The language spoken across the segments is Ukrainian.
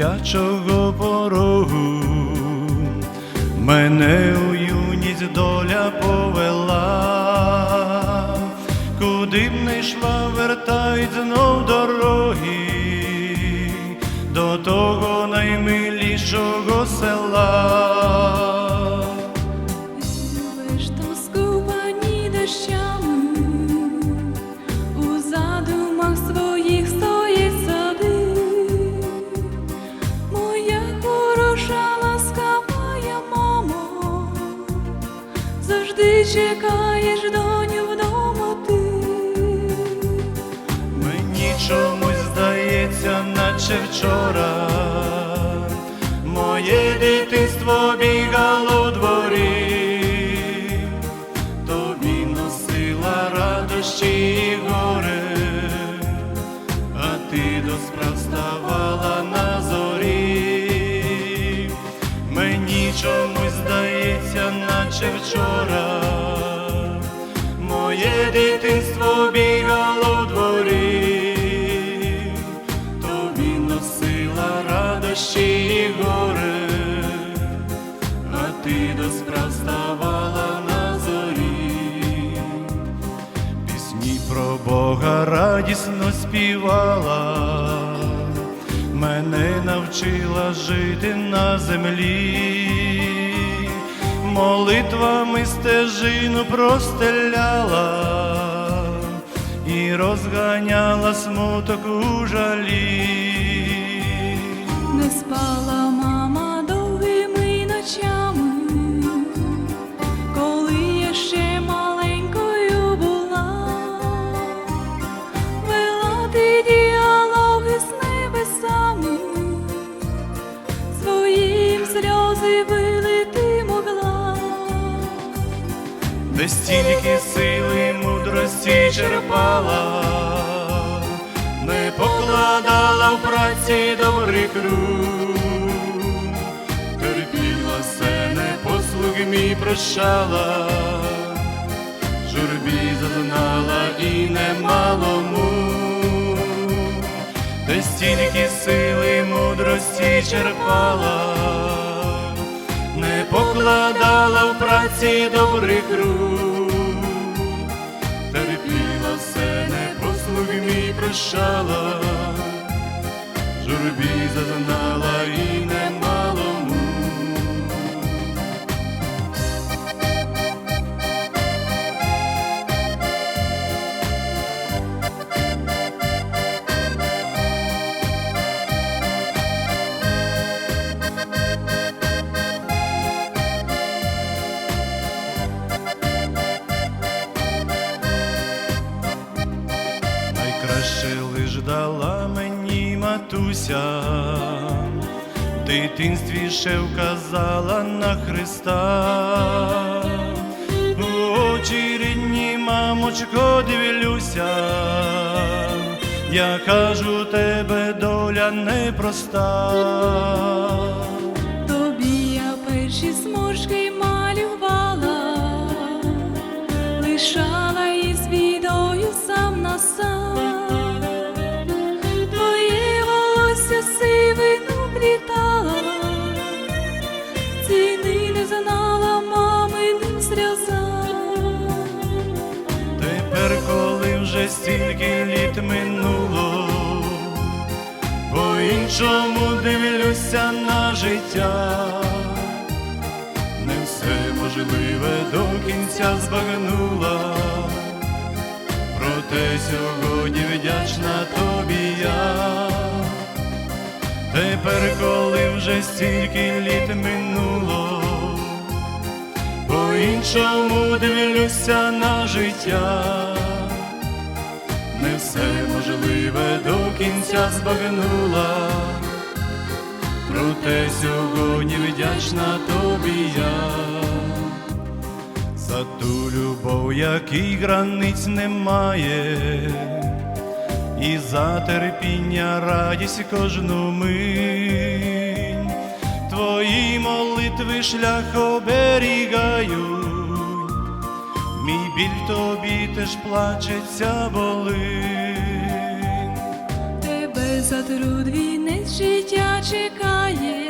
дитячого порогу, мене у юність доля повела, куди б не йшла, вертають знов дороги наче вчора. Моє дитинство бігало в дворі, тобі носила радощі і горе, а ти до справ ставала на зорі. Мені чомусь здається, наче вчора. Моє дитинство бігало горе, а ти до ставала на зорі, пісні про Бога радісно співала, мене навчила жити на землі. Молитвами стежину простеляла і розганяла смуток у жалі. Спала мама довгими ночами, коли я ще маленькою була, вела ти діалоги з небесами, своїм сльози вилити могла. де стільки сили мудрості черпала, не покладала в праці добрих рук, терпіла все, непослуг мій прощала, журбі зазнала і немалому, де стільки сили мудрості черпала. Не покладала в праці добрих рук, прощала, журбі зазнала Найкраще лиш мені матуся, дитинстві ще вказала на Христа. У очі рідні, мамочко, дивлюся, я кажу, тебе доля непроста. Тобі я перші смужки малювала, лишала знала маминим сльозам. Тепер, коли вже стільки літ минуло, по-іншому дивлюся на життя, не все можливе до кінця збагнула, проте сьогодні вдячна тобі я. Тепер, коли вже стільки літ минуло, по-іншому дивлюся на життя, не все можливе до кінця збагнула, проте сьогодні вдячна тобі я. За ту любов, якій границь немає, і за терпіння радість кожну мить. Твої молитви шлях оберігають, мій біль тобі теж плачеться болить. Тебе за труд вінець життя чекає,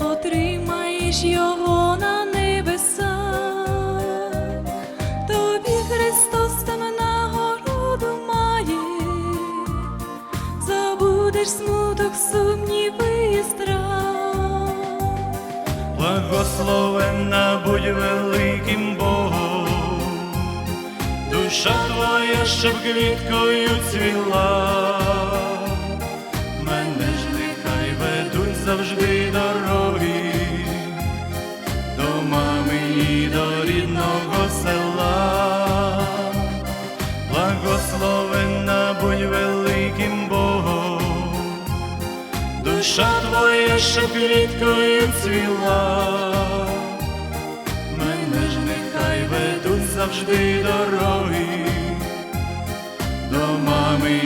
отримаєш його на небеса, тобі Христос там нагороду має, забудеш смуток, сумніви. Благословенна будь великим Богом, душа твоя, щоб квіткою цвіла, мене ж нехай ведуть завжди душа твоя, що квіткою цвіла, мене ж нехай ведуть завжди дороги, до мами